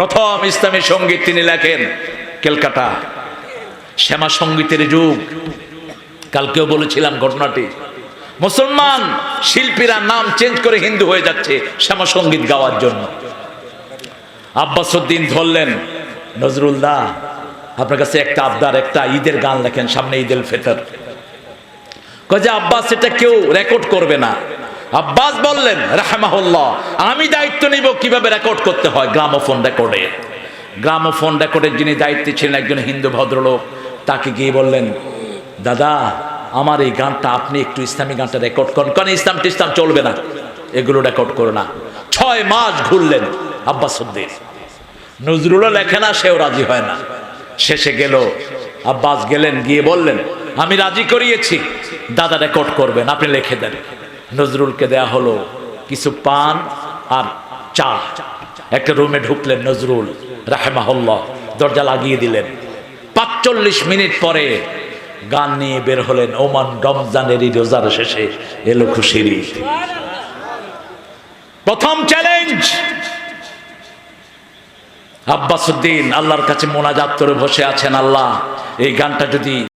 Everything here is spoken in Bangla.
প্রথম ইসলামী সংগীত তিনি লেখেন ক্যালকাটা শ্যামা সঙ্গীতের যুগ। কালকেও বলেছিলাম ঘটনাটি। মুসলমান শিল্পীরা নাম চেঞ্জ করে হিন্দু হয়ে যাচ্ছে শ্যামা সংগীত গাওয়ার জন্য। আব্বাসুদ্দিন ধরলেন, নজরুল দা, আপনার কাছে একটা আবদার, একটা ঈদের গান লেখেন সামনে ঈদের ফেতর। কয়ে আব্বাস, এটা কেউ রেকর্ড করবে না। আব্বাস বললেন, রাহমাহুল্লাহ, আমি দায়িত্ব নিব কীভাবে রেকর্ড করতে হয় গ্রামোফোন রেকর্ডে গ্রামোফোন রেকর্ডের যিনি দায়িত্বে ছিলেন একজন হিন্দু ভদ্রলোক, তাকে গিয়ে বললেন, দাদা, আমার এই গানটা আপনি একটু ইসলামী গানটা রেকর্ড করেন। কারণ ইসলাম টিসলাম চলবে না? এগুলো রেকর্ড করো না। ছয় মাস ঘুরলেন আব্বাস উদ্দিন। নজরুলও লেখে না, সেও রাজি হয় না। শেষে গেল, আব্বাস গেলেন, গিয়ে বললেন, আমি রাজি করিয়েছি, দাদা রেকর্ড করবেন, আপনি লিখে দেন। নজরুলকে দেয়া হলো কিছু পান আর চা। একটা রুমে ঢুকলেন নজরুল রাহেমাহল্লা দরজা লাগিয়ে দিলেন। পাঁচচল্লিশ মিনিট পরে গান নিয়ে বের হলেন ওমান রমজানের রোজার শেষে। এলো খুশির। প্রথম চ্যালেঞ্জ আব্বাসুদ্দিন, আল্লাহর কাছে মোনাজাত করে বসে আছেন আল্লাহ। এই গানটা যদি